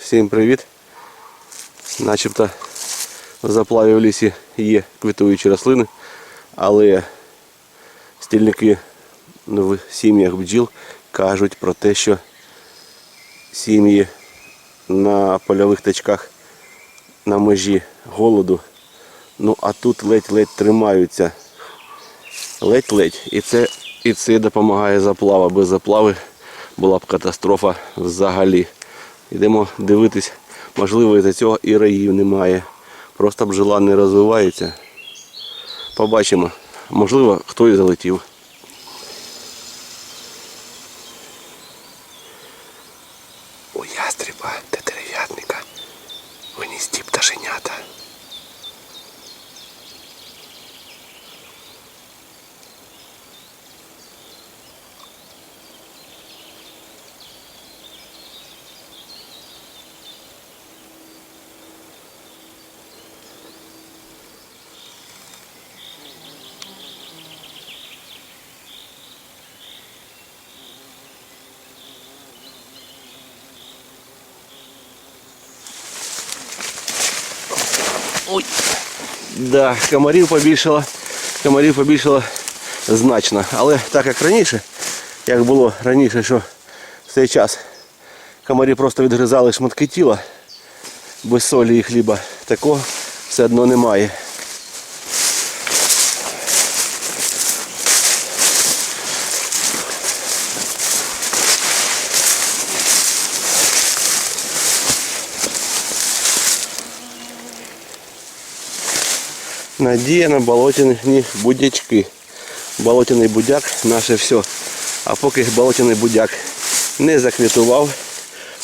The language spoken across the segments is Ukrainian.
Всім привіт. Начебто в заплаві в лісі є квітуючі рослини, але стільники в сім'ях бджіл кажуть про те, що сім'ї на польових тачках на межі голоду. Ну а тут ледь-ледь тримаються. Ледь-ледь. І це, і це допомагає заплава. Без заплави була б катастрофа взагалі. Йдемо дивитись, можливо, із-за цього і раїв немає. Просто бджола не розвивається. Побачимо. Можливо, хто і залетів. У ястреба та дерев'ятника в гнізді пташенята. Ой. Да, комарів побільшало. Комарів побільшало значно. Але так як раніше, як було раніше, що в цей час комарі просто відгризали шматки тіла без солі і хліба, такого все одно немає. Надія на болотяні будячки. Болотяний будяк наше все. А поки болотяний будяк не заквітував,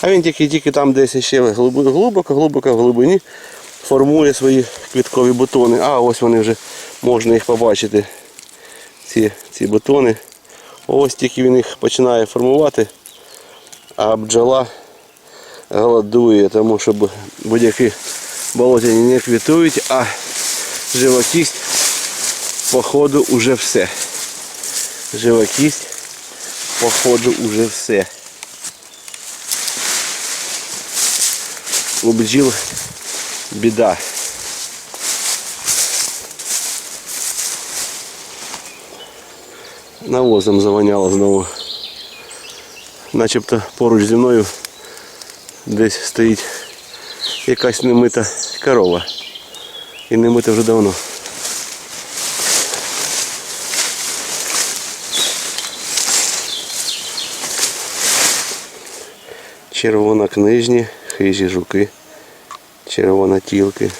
а він тільки-тільки там десь ще глибоко-глибоко в глибині формує свої квіткові бутони. А ось вони вже можна їх побачити. Ці, ці бутони. Ось тільки він їх починає формувати, а бджола голодує, тому що будь-які болотяні не квітують, а живокість, походу, уже все. Живокість, походу, уже все. У бджіл біда. Навозом завоняло знову. Начебто поруч зі мною десь стоїть якась немита корова. І не мити вже давно. Червонокнижні, хижі жуки, червонотілки.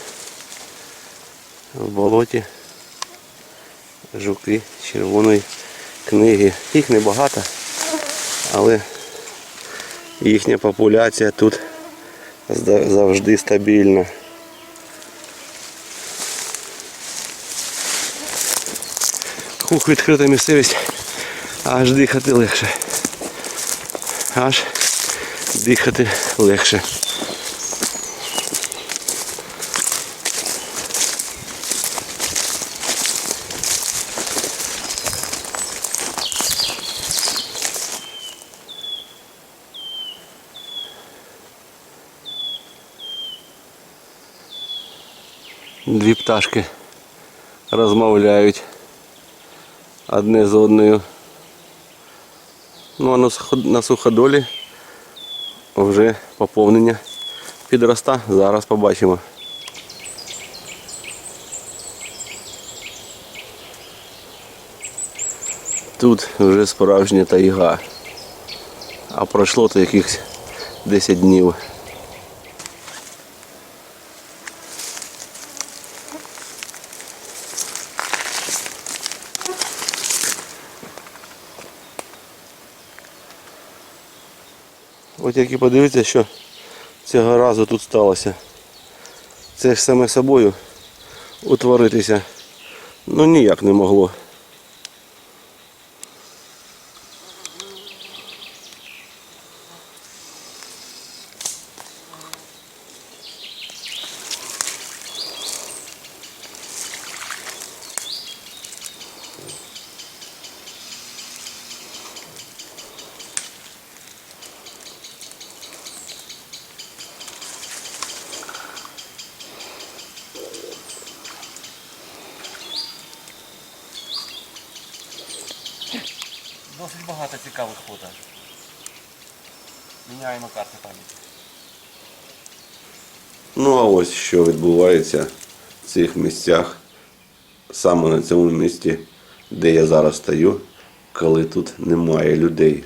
В болоті жуки червоної книги. Їх небагато, але їхня популяція тут завжди стабільна. Хух, відкрита місцевість, аж дихати легше. Аж дихати легше. Дві пташки розмовляють одне з одною. Ну а на суходолі вже поповнення підроста. Зараз побачимо. Тут вже справжня тайга. А пройшло то якихось 10 днів. От як і подивіться, що цього разу тут сталося. Це ж саме собою утворитися ну ніяк не могло. Досить багато цікавих фото. Міняємо карти пам'яті. Ну а ось що відбувається в цих місцях, саме на цьому місці, де я зараз стою, коли тут немає людей.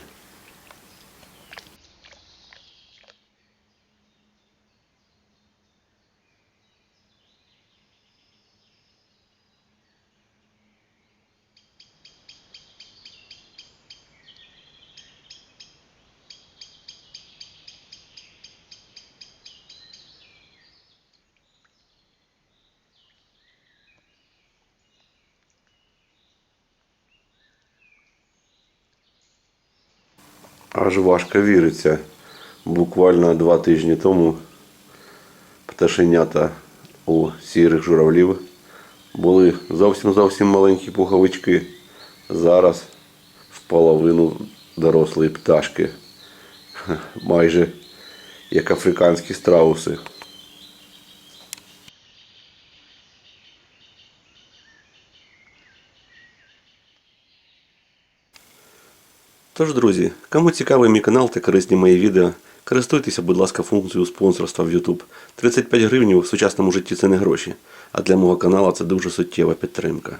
Аж важко віриться. Буквально два тижні тому пташенята у сірих журавлів були зовсім зовсім маленькі пуховички. Зараз в половину дорослі пташки. Майже як африканські страуси. Тож, друзі, кому цікавий мій канал та корисні мої відео, користуйтеся, будь ласка, функцією спонсорства в YouTube. 35 гривень в сучасному житті це не гроші, а для мого каналу це дуже суттєва підтримка.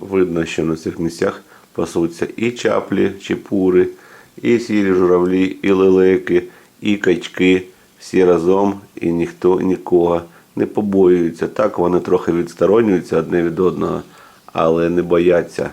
Видно, що на цих місцях пасуться і чаплі, чепури, і сірі журавлі, і лелеки, і качки. Всі разом і ніхто нікого не побоюється. Так вони трохи відсторонюються одне від одного, але не бояться.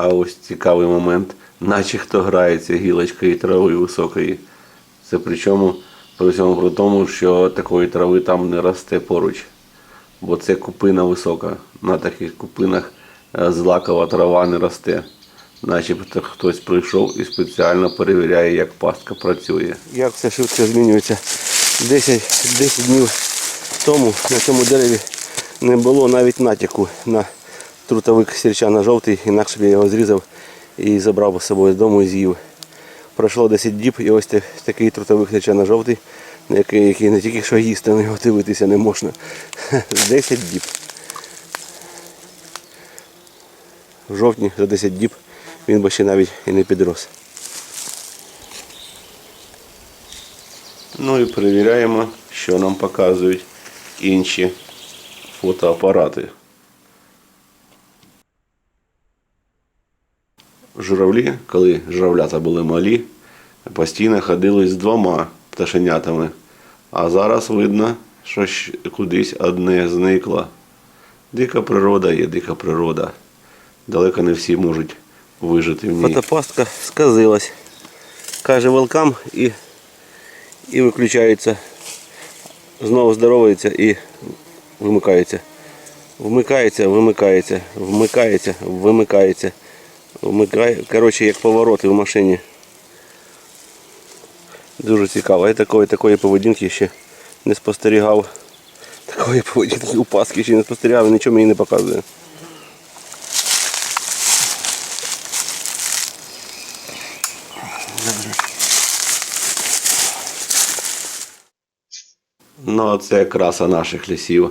А ось цікавий момент, наче хто грається гілочкою трави високої. Це причому при всьому при тому, що такої трави там не росте поруч. Бо це купина висока. На таких купинах е, злакова трава не росте. Начебто хтось прийшов і спеціально перевіряє, як пастка працює. Як все швидко змінюється. 10, 10 днів тому на цьому дереві не було навіть натяку на трутовик сірчана жовтий, інакше б я його зрізав і забрав з собою з дому і з'їв. Пройшло 10 діб і ось такий трутовик сірчана жовтий, на який, який не тільки що їсти, на нього дивитися не можна. 10 діб. В жовтні за 10 діб він би ще навіть і не підрос. Ну і перевіряємо, що нам показують інші фотоапарати. Журавлі, коли журавлята були малі, постійно ходили з двома пташенятами. А зараз видно, що кудись одне зникло. Дика природа є дика природа. Далеко не всі можуть вижити в ній. Фотопастка сказилась. Каже welcome і, і виключається. Знову здоровається і вимикається. Вмикається, вимикається, вмикається, вимикається. Вмикає. Коротше, як повороти в машині. Дуже цікаво. Я такої, такої поведінки ще не спостерігав. Такої поведінки у Пасхи ще не спостерігав і нічого мені не показує. Ну, це краса наших лісів.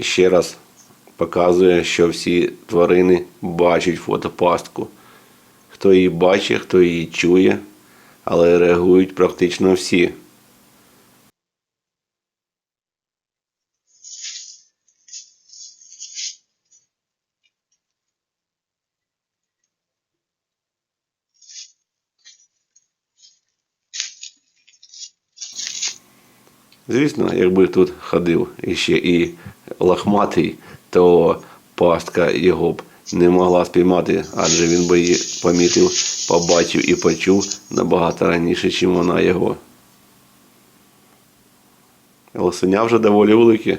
Ще раз показує, що всі тварини бачать фотопастку. Хто її бачить, хто її чує, але реагують практично всі. Звісно, якби тут ходив іще і лохматий, то пастка його б не могла спіймати, адже він би її помітив, побачив і почув набагато раніше, ніж вона його. Лосеня вже доволі велике.